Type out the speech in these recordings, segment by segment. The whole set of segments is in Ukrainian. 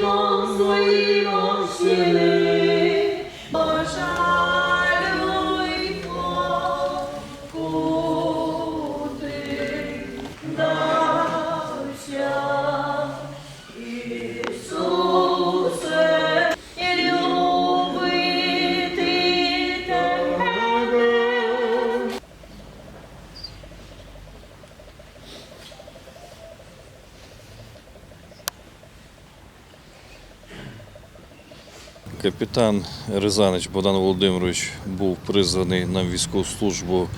dans, voyez mon. Капітан Рязанич Богдан Володимирович був призваний на військову службу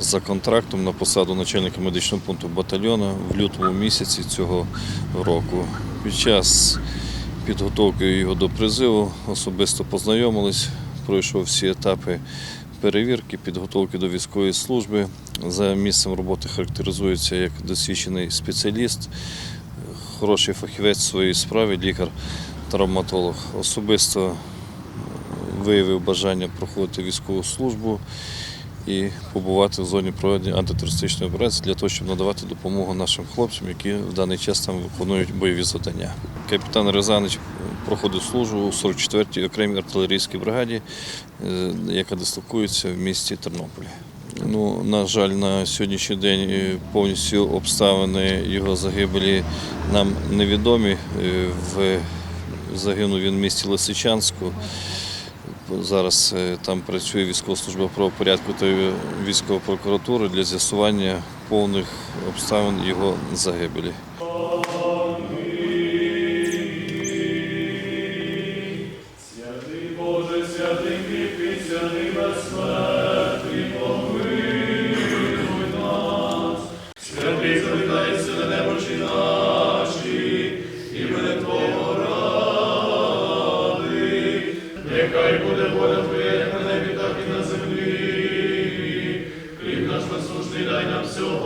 за контрактом на посаду начальника медичного пункту батальйону в лютому місяці цього року. Під час підготовки його до призиву особисто познайомились, пройшов всі етапи перевірки, підготовки до військової служби. За місцем роботи характеризується як досвідчений спеціаліст, хороший фахівець в своїй справі, лікар-травматолог. Особисто виявив бажання проходити військову службу і побувати в зоні проведення антитерористичної операції для того, щоб надавати допомогу нашим хлопцям, які в даний час там виконують бойові завдання. Капітан Рязанич проходив службу у 44-й окремій артилерійській бригаді, е, яка дислокується в місті Тернополі. Ну, на жаль, на сьогоднішній день е, повністю обставини його загибелі нам невідомі. Е, В загинув він в місті Лисичанську. Зараз е, там працює військова служба правопорядку та військова прокуратура для з'ясування повних обставин його загибелі. Святий Боже, святий кріпкий, святий безсмертний, наш безсушний дай нам сьогодні.